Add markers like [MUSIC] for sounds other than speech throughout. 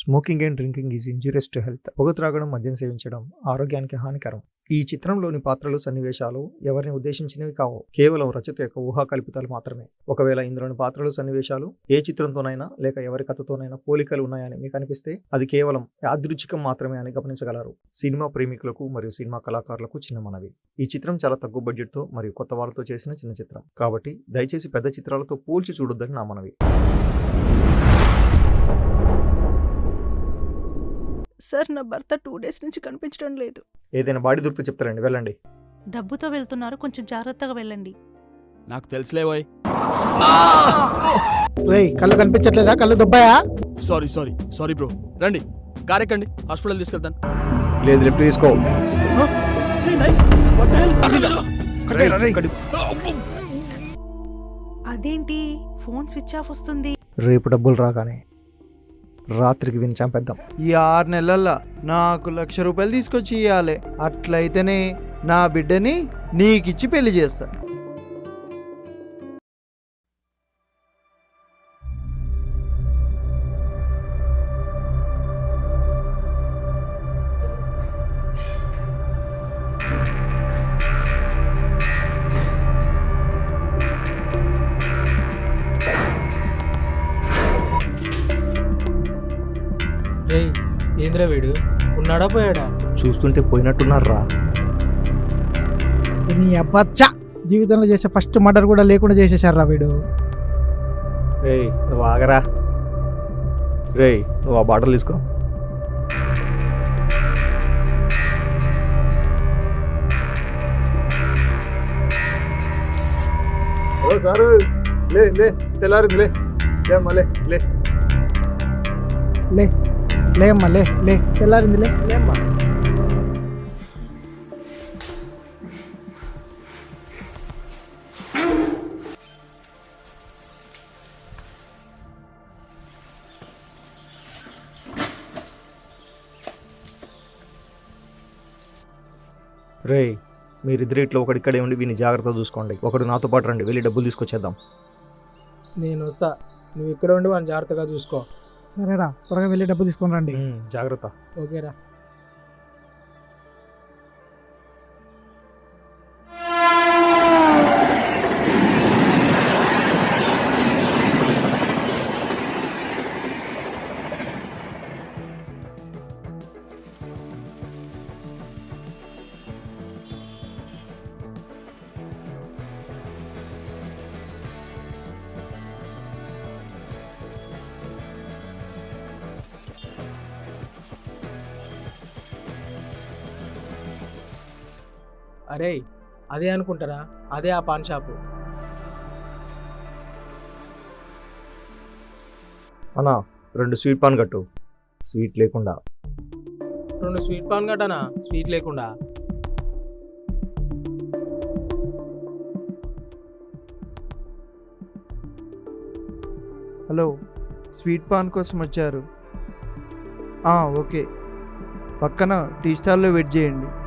Smoking and drinking is injurious to health. పొగ త్రాగడం మద్యం సేవించడం ఆరోగ్యానికి హానికరం. ఈ చిత్రంలోని పాత్రలు సన్నివేశాలు ఎవరిని ఉద్దేశించినవి కావు. కేవలం రచయిత యొక్క ఊహా కల్పితాలు మాత్రమే. ఒకవేళ ఇందులోని పాత్రలు సన్నివేశాలు ఏ చిత్రంతోనైనా లేక ఎవరి కథతోనైనా పోలికలు ఉన్నాయని మీకు అనిపిస్తే అది కేవలం యాదృచ్ఛికం మాత్రమే అని గమనించగలరు. సినిమా ప్రేమికులకు మరియు సినిమా కళాకారులకు చిన్న మనవి ఈ చిత్రం చాలా తక్కువ బడ్జెట్తో మరియు కొత్త వాళ్ళతో చేసిన చిన్న చిత్రం. కాబట్టి దయచేసి పెద్ద చిత్రాలతో పోల్చి చూడొద్దని నా మనవి. సార్ నా భర్త టూ డేస్ నుంచి కనిపించడం లేదు. ఏదైనా బాడీ దొరికితే చెప్తారండి వెళ్ళండి. డబ్బుతో వెళ్తున్నారు కొంచెం జాగ్రత్తగా వెళ్ళండి. నాకు తెలుసులేవోయ్ రేయ్ కళ్ళు కనిపించట్లేదా? కళ్ళు దుబ్బాయా? Sorry sorry sorry bro. రండి కార్ ఎక్కండి హాస్పిటల్ తీసుకెళ్తాను. లేదు లెఫ్ట్ తీసుకో. అదేంటి? ఫోన్ స్విచ్ ఆఫ్ వస్తుంది. రేపు డబ్బులు రాగానే. రాత్రికి విని చంపేద్దాం. ఈ ఆరు నెలల్లో నాకు లక్ష రూపాయలు తీసుకొచ్చి ఇవ్వాలి అట్లయితేనే నా బిడ్డని నీకిచ్చి పెళ్ళి చేస్తా. రేయ్ ఏంద్రా వీడు? ఉన్నాడా పోయాడా? చూస్తుంటే పోయినట్టున్నారా? నీ అబ్బచ్చ! జీవితంలో చేసే ఫస్ట్ మర్డర్ కూడా లేకుండా చేసేసారా వీడు. రేయ్ నువ్వు ఆగరా. రేయ్ నువ్వు ఆ బాటలు తీసుకో. Hello sir. లే లే తెల్లారింది లే. లే అమ్మా, లే. లే. లే లే అమ్మా లే. లే తెల్లారింది లే. లే అమ్మా రేయ్ మీరిద్దరు ఇట్లా ఒకటి ఇక్కడే ఉండి వీని జాగ్రత్త చూసుకోండి. ఒకడు నాతో పాటు రండి వెళ్ళి డబ్బులు తీసుకొచ్చేద్దాం. నేను వస్తా. నువ్వు ఇక్కడ ఉండి వాడిని జాగ్రత్తగా చూసుకో. సరేరా త్వరగా వెళ్ళి డబ్బు తీసుకొని రండి. జాగ్రత్త. ఓకేరా. అరే అదే అనుకుంటారా? అదే ఆ పాన్ షాపు. అన్నా రెండు స్వీట్ పాన్ కట్టు. స్వీట్ లేకుండా. రెండు స్వీట్ పాన్ కట్టానా? స్వీట్ లేకుండా. హలో స్వీట్ పాన్ కోసం వచ్చారు. ఆ, ఓకే. పక్కన టీ స్టాల్లో వెయిట్ చేయండి.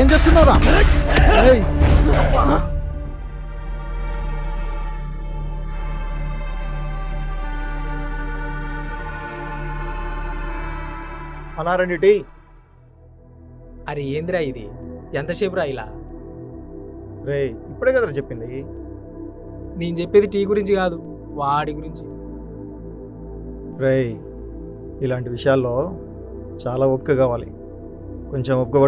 ఏం చేస్తున్నారా ఏయ్, అన్నా రెండు టీ. అరే ఏందిరా ఇది? ఎంతసేపు రా ఇలా? రేయ్ ఇప్పుడే కదరా చెప్పింది. నేను చెప్పేది టీ గురించి కాదు వాడి గురించి. రేయ్ ఇలాంటి విషయాల్లో చాలా ఓపిక కావాలి. కొంచెం ఓపిక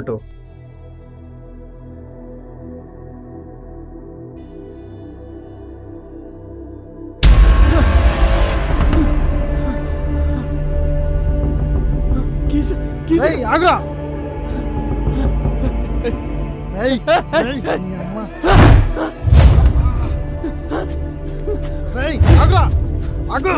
ఆగురా. ఏయ్, ఏయ్, నీ అమ్మ. ఏయ్, ఆగురా. ఆగు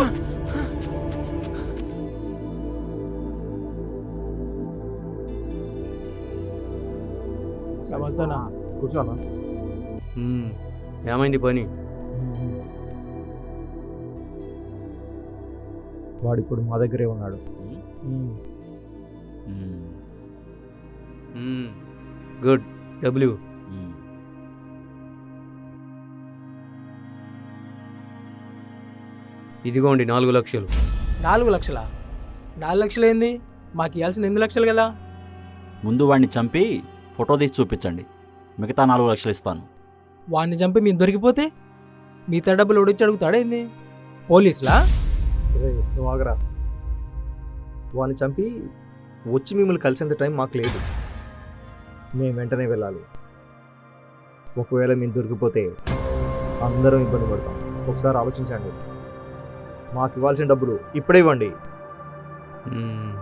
వస్తానా కూర్చో అన్న మ్మ్. ఏమైంది పని వాడు ఇప్పుడు మా దగ్గరే ఉన్నాడు. గుడ్ డబ్ల్యూ మ్మ్. ఇదిగోండి నాలుగు లక్షలు. నాలుగు లక్షల? నాలుగు లక్షలు ఏంది మాకు ఇవ్వాల్సిన ఎనిమిది లక్షలు కదా? ముందు వాడిని చంపి ఫోటో తీసి చూపించండి. మిగతా నాలుగు లక్షలు ఇస్తాను. వాడిని చంపి మీరు దొరికిపోతే మిగతా డబ్బులు ఉడిచి అడుగుతాడేంది పోలీసులా? రే నువ్వు ఆగరా. వాడిని చంపి వచ్చి మిమ్మల్ని కలిసేంత టైం మాకు లేదు. మేము వెంటనే వెళ్ళాలి. ఒకవేళ మీరు దొరికిపోతే అందరం ఇబ్బంది పడతాం. ఒకసారి ఆలోచించండి. మాకు ఇవ్వాల్సిన డబ్బులు ఇప్పుడే ఇవ్వండి. మ్మ్.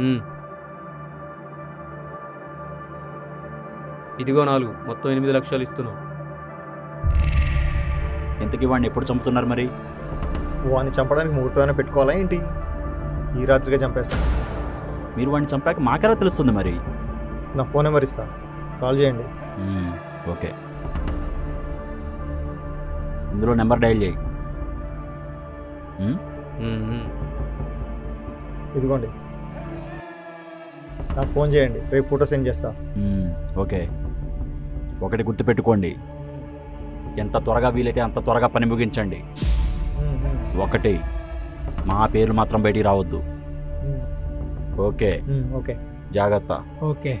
మ్మ్. ఇదిగో నాలుగు. మొత్తం ఎనిమిది లక్షలు ఇస్తున్నాం. ఇంతకీ వాడిని ఎప్పుడు చంపుతున్నారు మరి? వాడిని చంపడానికి ముహూర్తమైనా పెట్టుకోవాలా ఏంటి? ఈ రాత్రిగా చంపేస్తాను మీరు వాడిని చంపాక మాకెలా తెలుస్తుంది మరి? నా ఫోన్ నెంబర్ ఇస్తా. కాల్ చేయండి. ఓకే. ఇందులో నెంబర్ డైల్ చేయి. ఇదిగోండి. నాకు ఫోన్ చేయండి. రేపు ఫోటో సెండ్ చేస్తా. ఓకే. ఒకటి గుర్తుపెట్టుకోండి. ఎంత త్వరగా వీలైతే అంత త్వరగా పని ముగించండి. ఒకటి. మా పేర్లు మాత్రం బయటికి రావద్దు. ఓకే. ఓకే. జాగ్రత్త. ఓకే.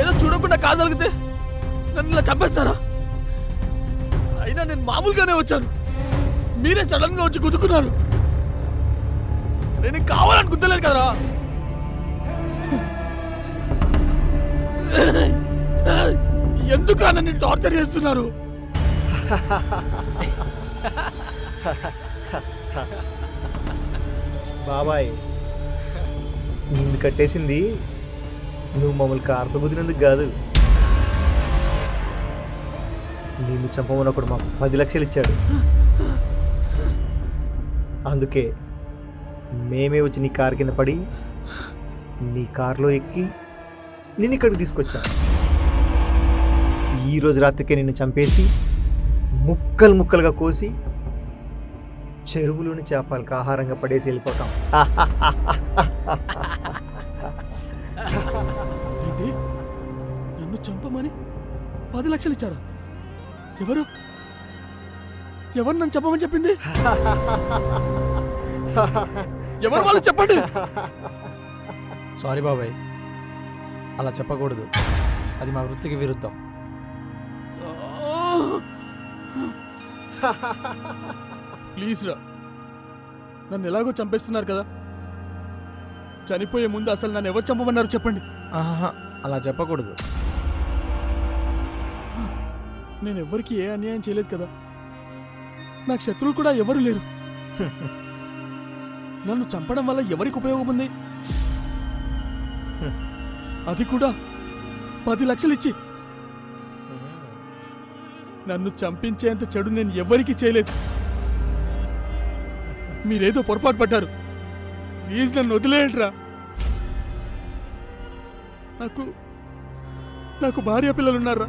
ఏదో చూడకుండా కాదలిగితే నన్ను ఇలా చంపేస్తారా? అయినా నేను మామూలుగానే వచ్చాను. మీరే సడన్గా వచ్చి గుద్దుకున్నారు. నేను కావాలని గుర్తలేదు కదరా? ఎందుకు నన్ను టార్చర్ చేస్తున్నారు? బాబాయ్ నిన్ను కట్టేసింది నువ్వు మమ్మల్ని కార్తో కుదిరినందుకు కాదు. నిన్ను చంపమని ఒకడు మాకు పది లక్షలు ఇచ్చాడు. అందుకే మేమే వచ్చి నీ కారు కింద పడి నీ కారులో ఎక్కి నేను ఇక్కడికి తీసుకొచ్చాను ఈ రోజు రాత్రికే నిన్ను చంపేసి ముక్కలు ముక్కలుగా కోసి చెరువులోని చేపలకు ఆహారంగా పడేసి వెళ్ళిపోతాం. [LAUGHS] చంపమని పది లక్షలు ఇచ్చారా. ఎవరు? ఎవరు నన్ను చంపమని చెప్పింది? ఎవరు వాళ్ళు చెప్పండి? సారీ బాబాయ్. అలా చెప్పకూడదు. అది మా వృత్తికి విరుద్ధం. ప్లీజ్ రా. నన్ను ఎలాగో చంపేస్తున్నారు కదా. చనిపోయే ముందు అసలు నన్ను ఎవరు చంపమన్నారు చెప్పండి. ఆహా అలా చెప్పకూడదు. నేను ఎవరికి ఏ అన్యాయం చేయలేదు కదా. నాకు శత్రువులు కూడా ఎవరు లేరు. నన్ను చంపడం వల్ల ఎవరికి ఉపయోగం ఉంది? అది కూడా పది లక్షలు ఇచ్చి. నన్ను చంపించేంత చెడు నేను ఎవరికి చేయలేదు. మీరేదో పొరపాటు పడ్డారు. ప్లీజ్ నన్ను వదిలేయండిరా. నాకు నాకు భార్య పిల్లలు ఉన్నారా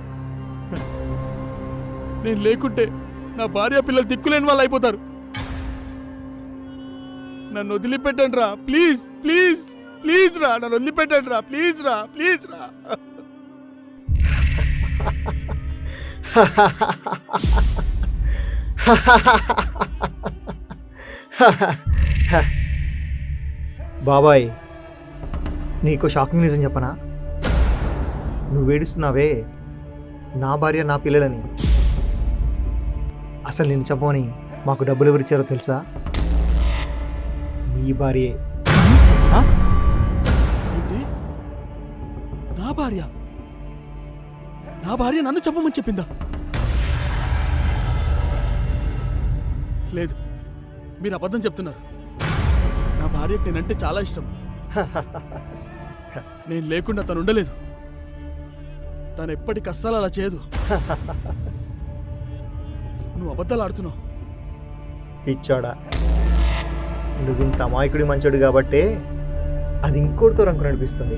నేను లేకుంటే నా భార్య పిల్లలు దిక్కులేని వాళ్ళు అయిపోతారు. నన్ను వదిలిపెట్టండి రా ప్లీజ్ ప్లీజ్ ప్లీజ్ రా నన్ను వదిలిపెట్టండి రా ప్లీజ్ రా ప్లీజ్ రా. బాబాయ్ నీకు షాకింగ్ న్యూస్ అని చెప్పనా? నువ్వు వేడుస్తున్నావే నా భార్య నా పిల్లలని. అసలు నేను చెప్పమని మాకు డబ్బులు ఎవరిచ్చారో తెలుసా? నీ భార్యే. నా భార్య? నా భార్య నన్ను చెప్పమని చెప్పిందా? లేదు. మీరు అబద్ధం చెప్తున్నారు. నా భార్యకు నేనంటే చాలా ఇష్టం. [LAUGHS] నేను లేకుండా తను ఉండలేదు. తను ఎప్పటి కష్టాలు అలా చేయదు. [LAUGHS] నువ్వు అబద్ధాలు ఆడుతున్నావు. పిచ్చోడా. నువ్వు ఇంత అమాయకుడి మంచోడు కాబట్టే అది ఇంకోటితో రంకు నడిపిస్తుంది.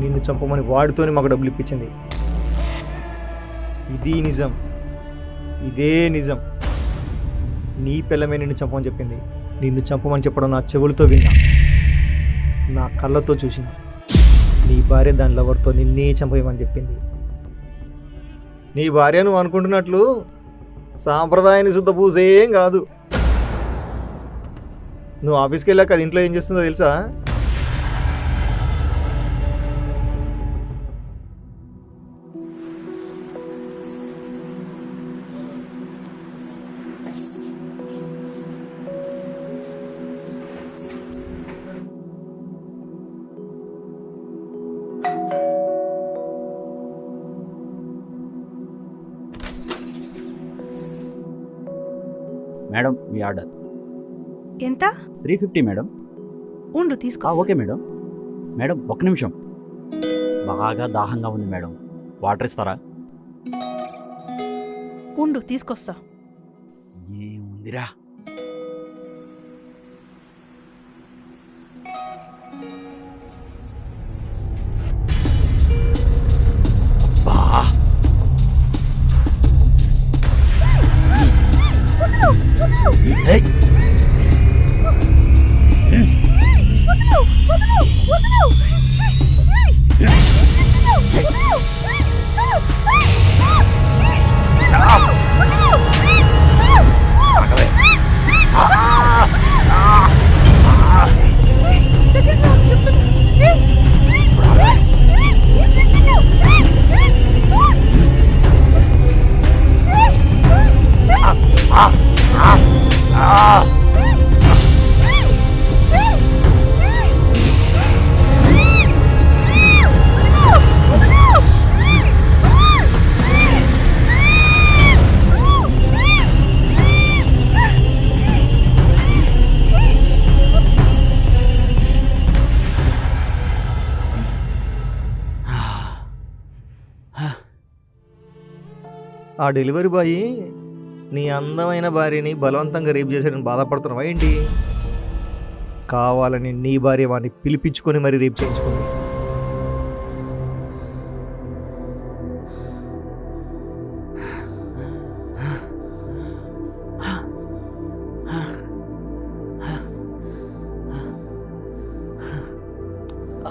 నిన్ను చంపమని వాడితోనే మాకు డబ్బులు ఇప్పించింది. ఇది నిజం. ఇదే నిజం. నీ పిల్లమే నిన్ను చంపమని చెప్పింది. నిన్ను చంపమని చెప్పడం నా చెవులతో విన్నా. నా కళ్ళతో చూసిన. నీ భార్య దాని లవర్తో నిన్నే చంపేయమని చెప్పింది. నీ భార్య నువ్వు అనుకుంటున్నట్లు సాంప్రదాయాన్ని శుద్ధ పూసేం కాదు. నువ్వు ఆఫీస్కి వెళ్ళాక అది ఇంట్లో ఏం చేస్తుందో తెలుసా? మేడం మీ ఆర్డర్. ఎంత? Three fifty madam. ఉండు తీసుకో ఓకే మేడం. మేడం ఒక్క నిమిషం. బాగా దాహంగా ఉంది మేడం. వాటర్ ఇస్తారా? ఉండు తీసుకొస్తా ఏముందిరా? ఏయ్! ఆ డెలివరీ బాయ్ నీ అందమైన భార్యని బలవంతంగా రేపు చేశాడని బాధపడుతున్నావా ఏంటి? కావాలని నీ భార్య వాడిని పిలిపించుకొని మరి రేపు చేయించుకుంది.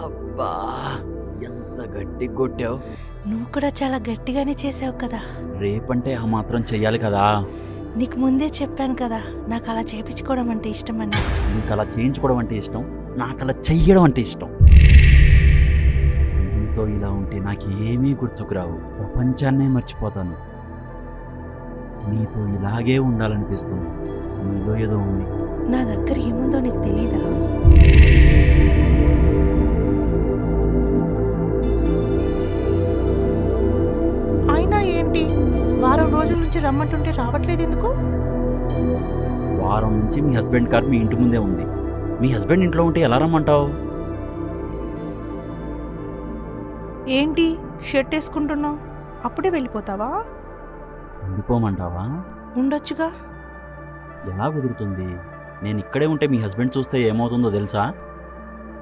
అబ్బా ఎంత గట్టి కొట్టావు. కూడా చాలా గట్టిగానే చేసావు కదా. రేపంటే ఆ మాత్రం చెయ్యాలి కదా. నీకు ముందే చెప్పాను కదా నాకు అలా చేపించుకోవడం అంటే ఇష్టమని నీకు అలా చేయించుకోవడం అంటే ఇష్టం నాకు అలా చెయ్యడం అంటే ఇష్టం. నీతో ఇలా ఉంటే నాకు ఏమీ గుర్తుకురావు ప్రపంచాన్నే మర్చిపోతాను. నీతో ఇలాగే ఉండాలనిపిస్తుంది. నీలో ఏదో ఉంది. నా దగ్గర ఏముందో నీకు తెలీదా? వారం రోజుల నుంచి రమ్మంటుంటే రావట్లేదు ఎందుకు? వారం నుంచి మీ హస్బెండ్ కార్ మీ ఇంటి ముందే ఉంది. మీ హస్బెండ్ ఇంట్లో ఉంటే ఎలా రమ్మంటావు? ఏంటి? షర్ట్ వేసుకుంటున్నావు. అప్పుడే వెళ్ళిపోతావా? ఉండిపోమంటావా? ఉండొచ్చుగా. ఎలా కుదురుతుంది? నేను ఇక్కడే ఉంటే మీ హస్బెండ్ చూస్తే ఏమవుతుందో తెలుసా?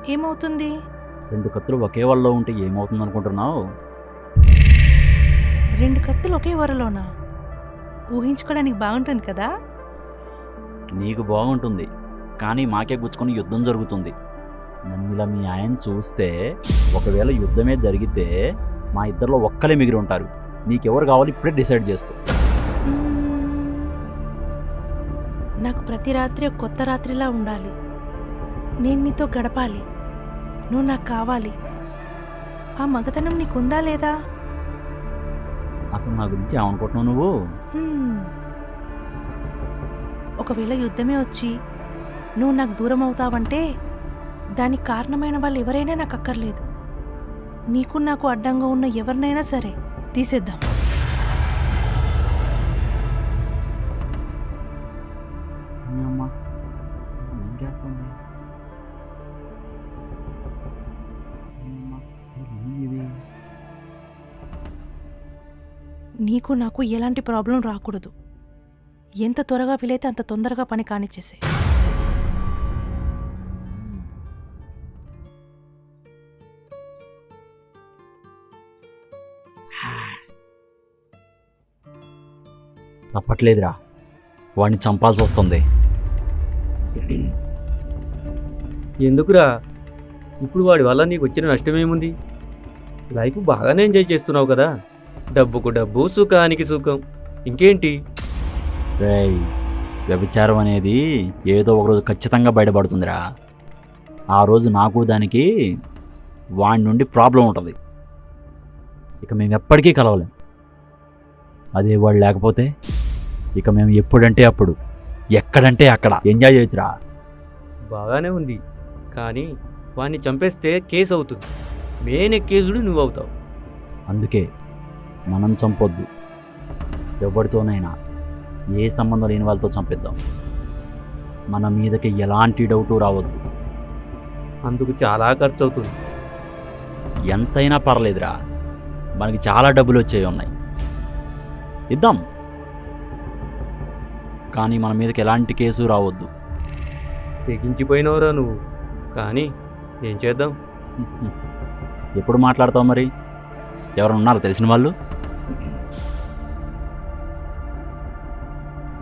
ఏమవుతుంది? రెండు కత్తులు ఒకే వాళ్ళలో ఉంటే ఏమవుతుంది అనుకుంటున్నావు రెండు కత్తులు ఒకే వరలోనా ఊహించుకోవడానికి బాగుంటుంది కదా? నీకు బాగుంటుంది కానీ మాకే గుచ్చుకొని యుద్ధం జరుగుతుంది. నన్ను ఇలా మీ ఆయన చూస్తే ఒకవేళ యుద్ధమే జరిగితే మా ఇద్దరిలో ఒక్కలే మిగిలి ఉంటారు. నీకెవరు కావాలి ఇప్పుడే డిసైడ్ చేసుకో. నాకు ప్రతి రాత్రి కొత్త రాత్రిలా ఉండాలి. నేను నీతో గడపాలి. నువ్వు నాకు కావాలి. ఆ మగతనం నీకుందా లేదా? అసలు నా గురించి ఏమనుకుంటున్నావు నువ్వు? ఒకవేళ యుద్ధమే వచ్చి నువ్వు నాకు దూరం అవుతావంటే దానికి కారణమైన వాళ్ళు ఎవరైనా నాకు అక్కర్లేదు. నీకు నాకు అడ్డంగా ఉన్న ఎవరినైనా సరే తీసేద్దాం. నీకు నాకు ఎలాంటి ప్రాబ్లం రాకూడదు. ఎంత త్వరగా వీలైతే అంత తొందరగా పని కానిచ్చేసే తప్పట్లేదురా. వాడిని చంపాల్సి వస్తుంది. ఎందుకురా? ఇప్పుడు వాడి వల్ల నీకు వచ్చిన నష్టమేముంది లైఫ్ బాగానే ఎంజాయ్ చేస్తున్నావు కదా? డబ్బుకు డబ్బు సుఖానికి సుఖం. ఇంకేంటి? రేయ్ వ్యభిచారం అనేది ఏదో ఒక రోజు ఖచ్చితంగా బయటపడుతుందిరా. ఆ రోజు నాకు దానికి వాడి నుండి ప్రాబ్లం ఉంటుంది. ఇక మేము ఎప్పటికీ కలవలేం. అదే వాడు లేకపోతే ఇక మేము ఎప్పుడంటే అప్పుడు ఎక్కడంటే అక్కడ. ఎంజాయ్ చేయొచ్చురా. బాగానే ఉంది. కానీ వాడిని చంపేస్తే కేసు అవుతుంది మెయిన్ ఎక్కేజుడు నువ్వు అవుతావు అందుకే మనం చంపొద్దు. ఎవరితోనైనా ఏ సంబంధం లేని వాళ్ళతో చంపిద్దాం. మన మీదకి ఎలాంటి డౌటు రావద్దు. అందుకు చాలా ఖర్చు అవుతుంది ఎంతైనా పర్లేదురా. మనకి చాలా డబ్బులు వచ్చేవి ఉన్నాయి. ఇద్దాం. కానీ మన మీదకి ఎలాంటి కేసు రావద్దు. తెగించిపోయినవరా నువ్వు. కానీ ఏం చేద్దాం? ఎప్పుడు మాట్లాడతావు మరి? ఎవరైనా ఉన్నారు తెలిసిన వాళ్ళు?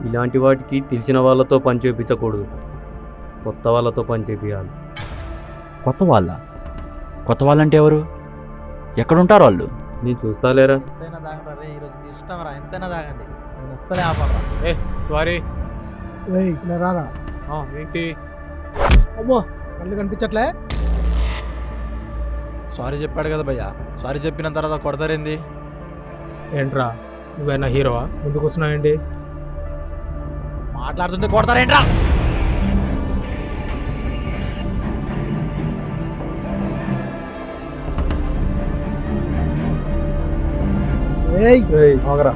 ఇలాంటి వాటికి తెలిసిన వాళ్ళతో పని చేయించకూడదు కొత్త వాళ్ళతో పని చేపియాలి. కొత్త వాళ్ళ? కొత్త వాళ్ళంటే ఎవరు? ఎక్కడుంటారు వాళ్ళు? నేను చూస్తాలేరా? ఎంతైనా తాగండి రే ఈరోజు మీ ఇష్టం రా ఎంతైనా తాగండి. నేను అస్సలే ఏ సారీ ఇలా రారా? ఏంటి? అమ్మో కళ్ళు కనిపించట్లే. సారీ చెప్పాడు కదా భయ్యా. సారీ చెప్పిన తర్వాత కొడతారేంది? ఏంట్రా నువ్వేనా హీరోవా? ముందుకు వస్తున్నావేంటి మాట్లాడుతుంటే కొడతారేంట్రా? ఆగరా.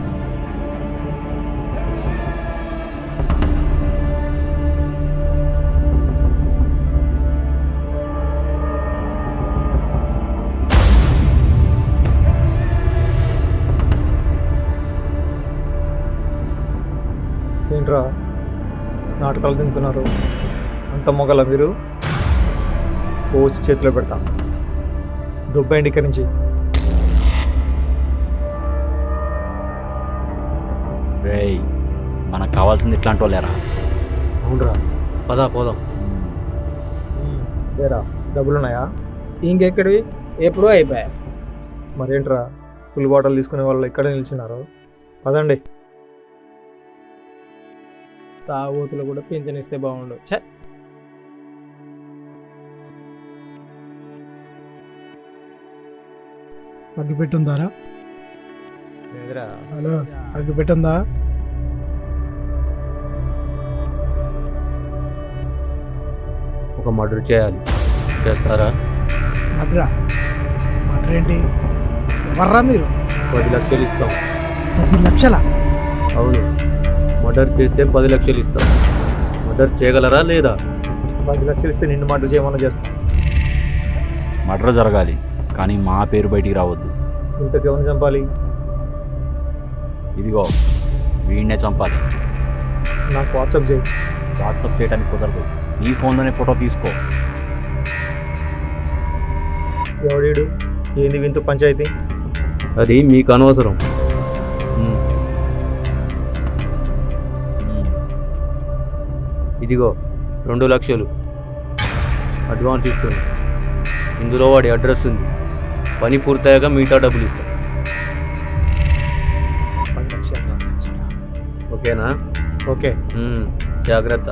నాటకాలు తింటున్నారు. అంత మొగల మీరు. కోచ్ చేతిలో పెడతా. దుబ్బైండి ఇక్కడి నుంచి. రేయ్ మనకు కావాల్సింది ఇట్లాంటి వాళ్ళేరా అవునరా. పదా పోదాం. లేరా? డబ్బులు ఉన్నాయా ఇంకెక్కడివి? ఎప్పుడూ అయిపోయా. మరేంట్రా? ఫుల్ బాటిల్ తీసుకునే వాళ్ళు ఇక్కడే నిల్చున్నారు. పదండి. తాగోతులు కూడా పింఛన్ ఇస్తే బాగుండు. ఛే! అగ్గిపెట్టుందారా హలో అగ్గిపెట్టుందా ఒక మర్డర్ చేయాలి. చేస్తారా? మడ్రా మడ్ర ఏంటి? ఎవర్రా మీరు? పది లక్షలు ఇస్తాం. పది లక్షల? అవును. మర్డర్ చేస్తే పది లక్షలు ఇస్తాం. మర్డర్ చేయగలరా లేదా? పది లక్షలు ఇస్తే నిన్ను మాట చేయమని చేస్తా. మర్డర్ జరగాలి కానీ మా పేరు బయటికి రావద్దు. ఇంతకు ఎవరిని చంపాలి. ఇదిగో వీడినే చంపాలి. నాకు వాట్సాప్ చేయి. వాట్సాప్ చేయడానికి కుదరదు. నీ ఫోన్లోనే ఫోటో తీసుకో. ఎవడీడు? ఏంది వింతు పంచాయతీ? అది మీకు అనవసరం. ఇదిగో రెండు లక్షలు. అడ్వాన్స్ ఇస్తుంది ఇందులో వాడి అడ్రస్ ఉంది. పని పూర్తయ్యాక మిగతా డబ్బులు ఇస్తాం. పది లక్షలు ఓకేనా? ఓకే. జాగ్రత్త.